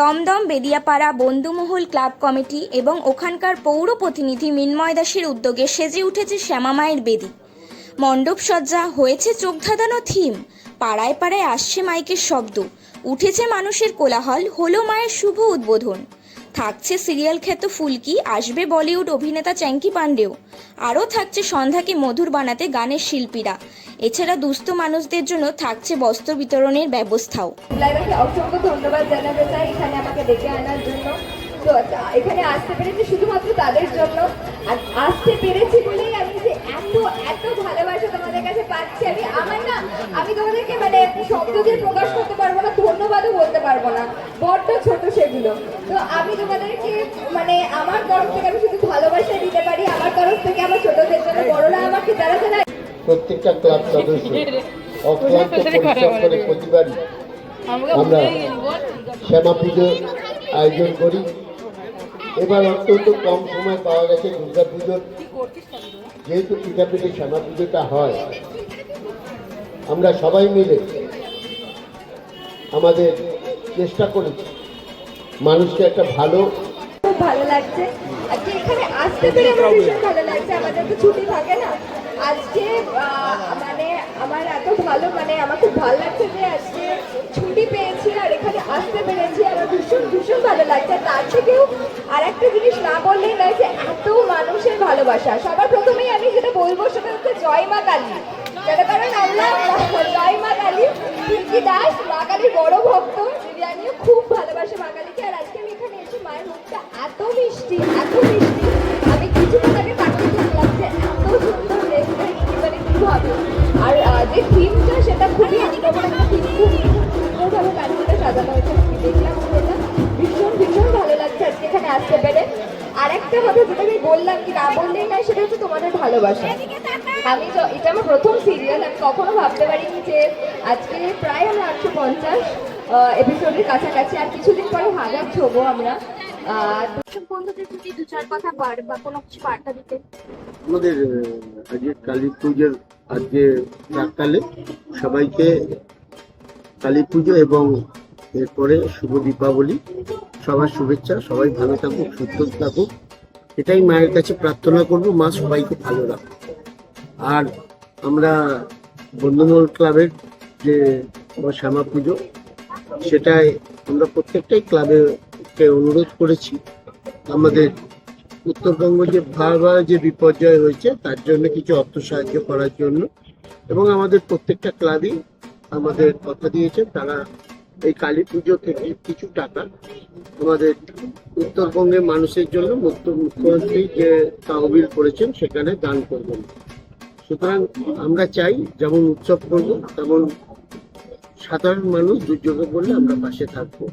Dumdum, Bediapara, Bandhumahal club committee এবং ওখানকার পৌর প্রতিনিধি মিন্ময় দাসের উদ্যোগে সেজে উঠেছে শ্যামামায়ের বেদি। মণ্ডপ সজ্জা হয়েছে চোখ ধাঁধানো থিম। পাড়ায় পাড়ায় আসছে মাইকের শব্দ। উঠেছে মানুষের কোলাহল, হলো মায়ের শুভ উদ্বোধন। থাকছে সিরিয়াল খ্যাত ফুলকি, আসবে বলিউড অভিনেতা চ্যাঙ্কি পাণ্ডেও। আরও থাকছে সন্ধ্যাকে মধুর বানাতে গানের শিল্পীরা। এছাড়া দুস্থ মানুষদের জন্য থাকছে বস্ত্র বিতরণের ব্যবস্থাও। এখানে আসতে পেরেছি শুধুমাত্র তাদের জন্য। আসতে পেরেছি বলেই আমি যে এত এত ভালোবাসা তোমাদের কাছে পাচ্ছি আমি। আমার না আমি তোমাদেরকে মানে শব্দ দিয়ে প্রকাশ করতে পারব না ধন্যবাদও বলতে পারব না। বড্ড ছোট সেগুলো। তো আমি তোমাদেরকে মানে আমার তরফ থেকে আমি শুধু ভালোবাসা দিতে পারি। আমার তরফ থেকে আমার ছোটদের জন্য বড়রা আমাকে যারা যারা প্রত্যেকটা ক্লাব সদস্য অক্লান্ত পরিশ্রম করে প্রতিবারই আমরা শ্যামা পুজো আয়োজন করি। এবার অত্যন্ত কম সময় পাওয়া গেছে দুর্গা পুজোর যেহেতু পিঠাপিঠি শ্যামা পুজোটা হয় আমরা সবাই মিলে আমাদের চেষ্টা করেছি মানুষকে একটা ভালো খুব ভালো লাগছে। আজকে এখানে আসতে পেরে আমার ভীষণ ভালো লাগছে। আমাদের তো ছুটি থাকে না। আজকে মানে আমার এত ভালো মানে আমার খুব ভালো লাগছে যে আজকে ছুটি পেয়েছি আর এখানে আসতে পেরেছি। আমার ভীষণ ভীষণ ভালো লাগছে। তার থেকেও আর একটা জিনিস না বললেই নয় যে এত মানুষের ভালোবাসা। সবার প্রথমেই আমি যেটা বলব সেটা হচ্ছে জয় মা কালী। যার কারণ আমরা জয় মা কালী, পিঙ্কি দাস, মা কালীর বড় ভক্ত বিরিয়ানিও খুব ভালোবাসে মা কালীকে। আর আজকে আমি এখানে এসে মায়ের মুখটা এত মিষ্টি এত মিষ্টি। আমি কিছুক্ষণ আগে তাকিয়ে থাকলাম যে এত সুন্দর দেখতে মানে ভাবে আর যে থিমটা সেটা খুবই আনকমন একটা থিম খুব সুন্দরভাবে কালীটা সাজানো হয়েছে। দেখলাম ভীষণ ভীষণ ভালো লাগছে আজকে এখানে আসতে পেরে। আর একটা কথা যেটা আমি বললাম কি না বললেই না সেটা হচ্ছে তোমাদের ভালোবাসা। আমি এটা আমার প্রথম সিরিয়াল আমি কখনো ভাবতে পারিনি যে আজকে প্রায় আমরা আটশো পঞ্চাশ এপিসোডের কাছাকাছি, আর কিছুদিন পরে হাজার ছোবো আমরা। দু চার কথা বা কোনো কিছু দিতে। কালী পুজোর সবাইকে কালী পুজো এবং এরপরে শুভ দীপাবলি। সবার শুভেচ্ছা, সবাই ভালো থাকুক, সুস্থ থাকুক। এটাই মায়ের কাছে প্রার্থনা করব, মা সবাইকে ভালো রাখুক। আর আমরা বন্ধুমহল ক্লাবের যে শ্যামা পুজো, সেটাই আমরা প্রত্যেকটাই ক্লাবে অনুরোধ করেছি। আমাদের উত্তরবঙ্গ যে ভয়াবহ যে বিপর্যয় হয়েছে, তার জন্য কিছু অর্থ সাহায্য করার জন্য এবং আমাদের প্রত্যেকটা ক্লাবই আমাদের কথা দিয়েছে। তারা এই কালী পুজো থেকে কিছু টাকা আমাদের উত্তরবঙ্গের মানুষের জন্য মুখ্য- মুখ্যমন্ত্রী যে তহবিল করেছেন সেখানে দান করবেন। সুতরাং আমরা চাই যেমন উৎসব করব, তেমন সাধারণ মানুষ দুর্যোগে পড়লে আমরা পাশে থাকব।